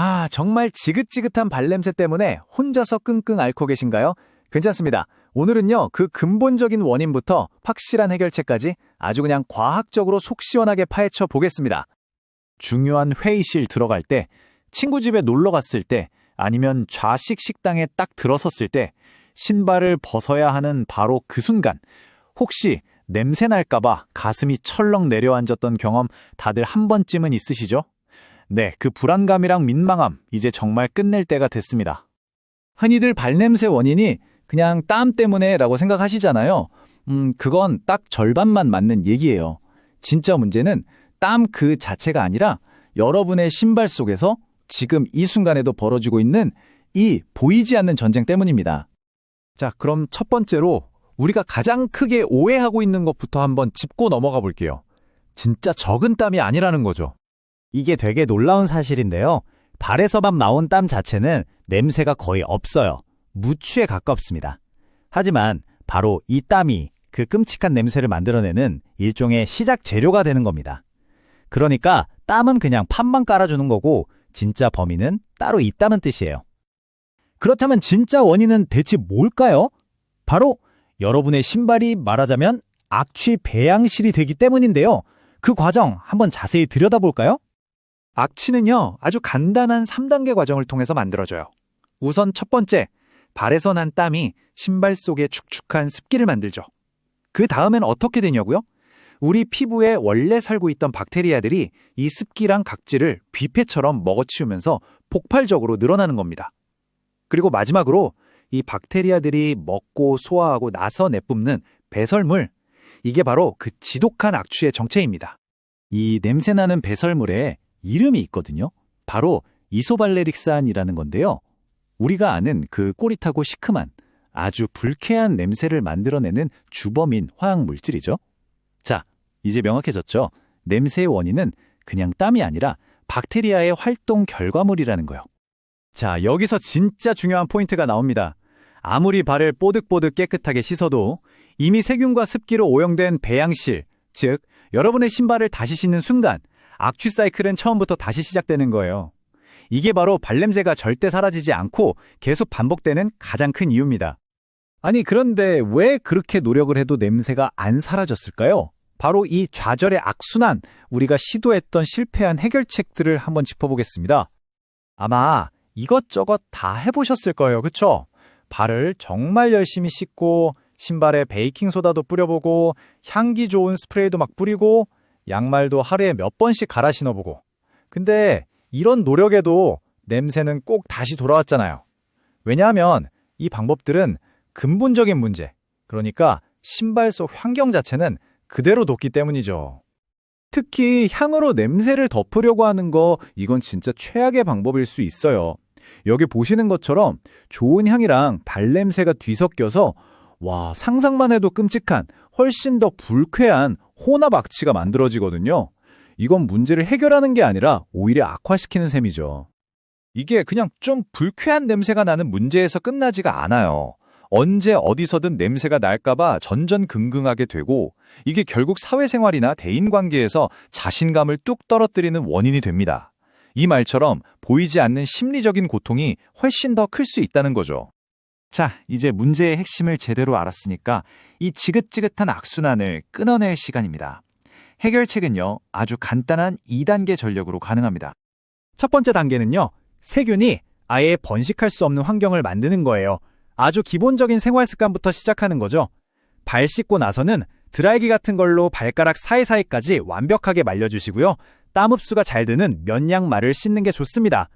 아, 정말 지긋지긋한 발냄새 때문에 혼자서 끙끙 앓고 계신가요? 괜찮습니다. 오늘은요, 그 근본적인 원인부터 확실한 해결책까지 아주 그냥 과학적으로 속 시원하게 파헤쳐 보겠습니다. 중요한 회의실 들어갈 때, 친구 집에 놀러 갔을 때, 아니면 좌식 식당에 딱 들어섰을 때, 신발을 벗어야 하는 바로 그 순간, 혹시 냄새 날까봐 가슴이 철렁 내려앉았던 경험 다들 한 번쯤은 있으시죠? 네, 그 불안감이랑 민망함, 이제 정말 끝낼 때가 됐습니다. 흔히들 발냄새 원인이 그냥 땀 때문에 라고 생각하시잖아요. 음, 그건 딱 절반만 맞는 얘기예요. 진짜 문제는 땀 그 자체가 아니라 여러분의 신발 속에서 지금 이 순간에도 벌어지고 있는 이 보이지 않는 전쟁 때문입니다. 자, 그럼 첫 번째로 우리가 가장 크게 오해하고 있는 것부터 한번 짚고 넘어가 볼게요. 진짜 적은 땀이 아니라는 거죠. 이게 되게 놀라운 사실인데요. 발에서만 나온 땀 자체는 냄새가 거의 없어요. 무취에 가깝습니다. 하지만 바로 이 땀이 그 끔찍한 냄새를 만들어내는 일종의 시작 재료가 되는 겁니다. 그러니까 땀은 그냥 판만 깔아주는 거고 진짜 범인은 따로 있다는 뜻이에요. 그렇다면 진짜 원인은 대체 뭘까요? 바로 여러분의 신발이 말하자면 악취 배양실이 되기 때문인데요. 그 과정 한번 자세히 들여다볼까요? 악취는요, 아주 간단한 3단계 과정을 통해서 만들어져요. 우선 첫 번째, 발에서 난 땀이 신발 속에 축축한 습기를 만들죠. 그 다음엔 어떻게 되냐고요? 우리 피부에 원래 살고 있던 박테리아들이 이 습기랑 각질을 뷔페처럼 먹어치우면서 폭발적으로 늘어나는 겁니다. 그리고 마지막으로 이 박테리아들이 먹고 소화하고 나서 내뿜는 배설물, 이게 바로 그 지독한 악취의 정체입니다. 이 냄새나는 배설물에 이름이 있거든요. 바로 이소발레릭산이라는 건데요. 우리가 아는 그 꼬릿하고 시큼한 아주 불쾌한 냄새를 만들어내는 주범인 화학 물질이죠. 자, 이제 명확해졌죠? 냄새의 원인은 그냥 땀이 아니라 박테리아의 활동 결과물이라는 거요. 자, 여기서 진짜 중요한 포인트가 나옵니다. 아무리 발을 뽀득뽀득 깨끗하게 씻어도 이미 세균과 습기로 오염된 배양실, 즉 여러분의 신발을 다시 신는 순간 악취 사이클은 처음부터 다시 시작되는 거예요. 이게 바로 발냄새가 절대 사라지지 않고 계속 반복되는 가장 큰 이유입니다. 아니 그런데 왜 그렇게 노력을 해도 냄새가 안 사라졌을까요? 바로 이 좌절의 악순환, 우리가 시도했던 실패한 해결책들을 한번 짚어보겠습니다. 아마 이것저것 다 해보셨을 거예요. 그쵸? 발을 정말 열심히 씻고 신발에 베이킹소다도 뿌려보고 향기 좋은 스프레이도 막 뿌리고 양말도 하루에 몇 번씩 갈아 신어보고 근데 이런 노력에도 냄새는 꼭 다시 돌아왔잖아요. 왜냐하면 이 방법들은 근본적인 문제, 그러니까 신발 속 환경 자체는 그대로 뒀기 때문이죠. 특히 향으로 냄새를 덮으려고 하는 거 이건 진짜 최악의 방법일 수 있어요. 여기 보시는 것처럼 좋은 향이랑 발냄새가 뒤섞여서 와 상상만 해도 끔찍한 훨씬 더 불쾌한 혼합 악취가 만들어지거든요. 이건 문제를 해결하는 게 아니라 오히려 악화시키는 셈이죠. 이게 그냥 좀 불쾌한 냄새가 나는 문제에서 끝나지가 않아요. 언제 어디서든 냄새가 날까봐 전전긍긍하게 되고 이게 결국 사회생활이나 대인관계에서 자신감을 뚝 떨어뜨리는 원인이 됩니다. 이 말처럼 보이지 않는 심리적인 고통이 훨씬 더 클 수 있다는 거죠. 자, 이제 문제의 핵심을 제대로 알았으니까 이 지긋지긋한 악순환을 끊어낼 시간입니다. 해결책은요, 아주 간단한 2단계 전력으로 가능합니다. 첫 번째 단계는요, 세균이 아예 번식할 수 없는 환경을 만드는 거예요. 아주 기본적인 생활 습관부터 시작하는 거죠. 발 씻고 나서는 드라이기 같은 걸로 발가락 사이사이까지 완벽하게 말려주시고요. 땀 흡수가 잘 되는 면양 말을 신는 게 좋습니다.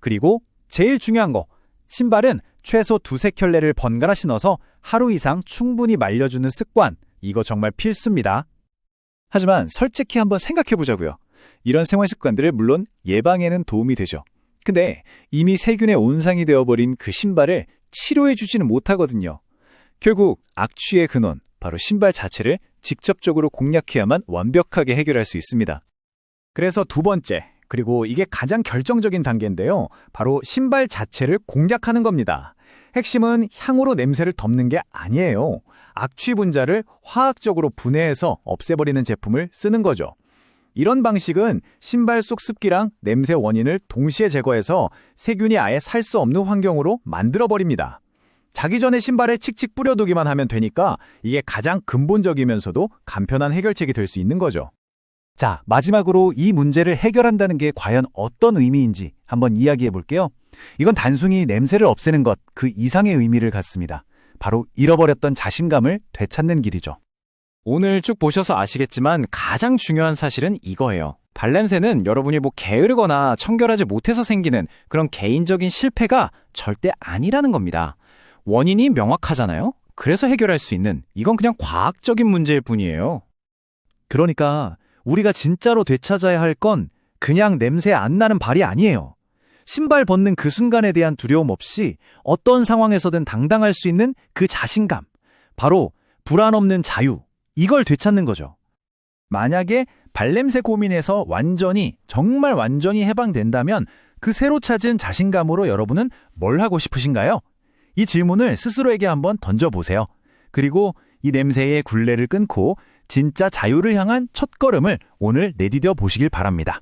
그리고 제일 중요한 거, 신발은 최소 두세 켤레를 번갈아 신어서 하루 이상 충분히 말려주는 습관, 이거 정말 필수입니다. 하지만 솔직히 한번 생각해 보자고요. 이런 생활 습관들을 물론 예방에는 도움이 되죠. 근데 이미 세균의 온상이 되어버린 그 신발을 치료해 주지는 못하거든요. 결국 악취의 근원, 바로 신발 자체를 직접적으로 공략해야만 완벽하게 해결할 수 있습니다. 그래서 두 번째, 그리고 이게 가장 결정적인 단계인데요. 바로 신발 자체를 공략하는 겁니다. 핵심은 향으로 냄새를 덮는 게 아니에요. 악취 분자를 화학적으로 분해해서 없애버리는 제품을 쓰는 거죠. 이런 방식은 신발 속 습기랑 냄새 원인을 동시에 제거해서 세균이 아예 살 수 없는 환경으로 만들어버립니다. 자기 전에 신발에 칙칙 뿌려두기만 하면 되니까 이게 가장 근본적이면서도 간편한 해결책이 될 수 있는 거죠. 자, 마지막으로 이 문제를 해결한다는 게 과연 어떤 의미인지 한번 이야기해 볼게요. 이건 단순히 냄새를 없애는 것 그 이상의 의미를 갖습니다. 바로 잃어버렸던 자신감을 되찾는 길이죠. 오늘 쭉 보셔서 아시겠지만 가장 중요한 사실은 이거예요. 발냄새는 여러분이 뭐 게으르거나 청결하지 못해서 생기는 그런 개인적인 실패가 절대 아니라는 겁니다. 원인이 명확하잖아요? 그래서 해결할 수 있는 이건 그냥 과학적인 문제일 뿐이에요. 그러니까 우리가 진짜로 되찾아야 할 건 그냥 냄새 안 나는 발이 아니에요. 신발 벗는 그 순간에 대한 두려움 없이 어떤 상황에서든 당당할 수 있는 그 자신감. 바로 불안 없는 자유. 이걸 되찾는 거죠. 만약에 발냄새 고민에서 완전히, 정말 완전히 해방된다면 그 새로 찾은 자신감으로 여러분은 뭘 하고 싶으신가요? 이 질문을 스스로에게 한번 던져보세요. 그리고 이 냄새의 굴레를 끊고 진짜 자유를 향한 첫 걸음을 오늘 내디뎌 보시길 바랍니다.